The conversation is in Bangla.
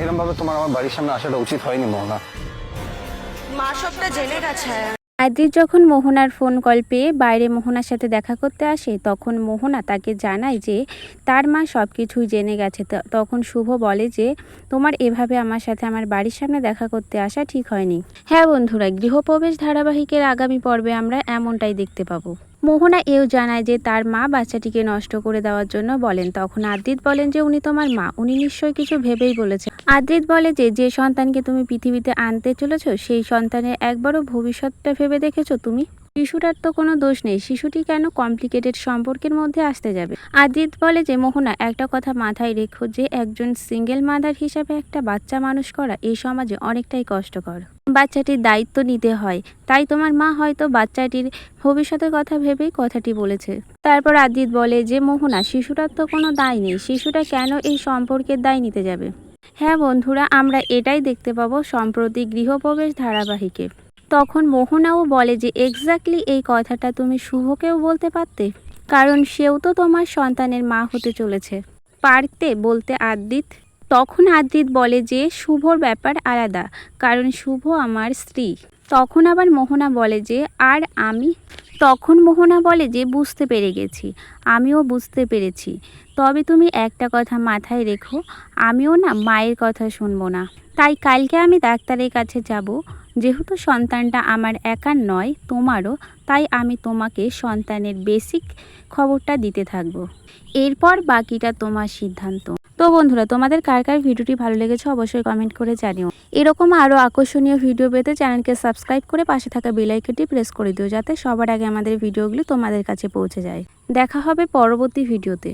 এরকম ভাবে তোমার আমার বাড়ির সামনে আসাটা উচিত হয়নি মোহনা। মা সবটা জেনে গেছে। আদির যখন মোহনার ফোন কল পেয়ে বাইরে মোহনার সাথে দেখা করতে আসে তখন মোহনা তাকে জানায় যে তার মা সব কিছুই জেনে গেছে। ত- তখন শুভ বলে যে তোমার এভাবে আমার সাথে আমার বাড়ির সামনে দেখা করতে আসা ঠিক হয়নি। হ্যাঁ বন্ধুরা গৃহপ্রবেশ ধারাবাহিকের আগামী পর্বে আমরা এমনটাই দেখতে পাবো। মোহনা এও জানায় যে তার মা বাচ্চাটিকে নষ্ট করে দেওয়ার জন্য বলেন, তখন আদ্রিত বলেন যে উনি তোমার মা। উনি নিশ্চয়ই কিছু ভেবেই বলেছেন। আদ্রিত বলে যে যে সন্তানকে তুমি পৃথিবীতে আনতে চলেছো, সেই সন্তানের একবারও ভবিষ্যৎটা ভেবে দেখেছ তুমি? শিশুটার তো কোনো দোষ নেই। শিশুটি কেন কমপ্লিকেটেড সম্পর্কের মধ্যে আসতে যাবে? আদিত বলে যে, মোহনা, একটা কথা মাথায় রেখো যে, একজন সিঙ্গেল মাদার হিসাবে একটা বাচ্চা মানুষ করা এই সমাজে অনেকটাই কষ্টকর। বাচ্চাটির দায়িত্ব নিতে হয়। তাই তোমার মা হয়তো বাচ্চাটির ভবিষ্যতের কথা ভেবেই কথাটি বলেছে। তারপর আদিত বলে যে, মোহনা, শিশুটার তো কোনো দায় নেই। শিশুটা কেন এই সম্পর্কের দায় নিতে যাবে? হ্যাঁ বন্ধুরা, আমরা এটাই দেখতে পাবো সম্প্রতি গৃহপ্রবেশ ধারাবাহিকে। তখন মোহনাও বলে যে, এক্স্যাক্টলি এই কথাটা তুমি শুভকেও বলতে পারতে? কারণ সেও তো তোমার সন্তানের মা হতে চলেছে। পারতে? বলতে আদিত তখন আদিত বলে যে, শুভর ব্যাপার আলাদা, কারণ শুভ আমার স্ত্রী। তখন আবার মোহনা বলে যে, আর আমি? তখন মোহনা বলে যে, বুঝতে পেরে গেছি, আমিও বুঝতে পেরেছি। তবে তুমি একটা কথা মাথায় রেখো, আমিও না মায়ের কথা শুনব না। তাই কালকে আমি ডাক্তারের কাছে যাব। যেহেতু সন্তানটা আমার একার নয়, তোমারও, তাই আমি তোমাকে সন্তানের বেসিক খবরটা দিতে থাকব। এরপর বাকিটা তোমার সিদ্ধান্ত। তো বন্ধুরা, তোমাদের কার কার ভিডিওটি ভালো লেগেছে অবশ্যই কমেন্ট করে জানিও। এরকম আরও আকর্ষণীয় ভিডিও পেতে চ্যানেলকে সাবস্ক্রাইব করে পাশে থাকা বেল আইকনটি প্রেস করে দিও, যাতে সবার আগে আমাদের ভিডিওগুলি তোমাদের কাছে পৌঁছে যায়। দেখা হবে পরবর্তী ভিডিওতে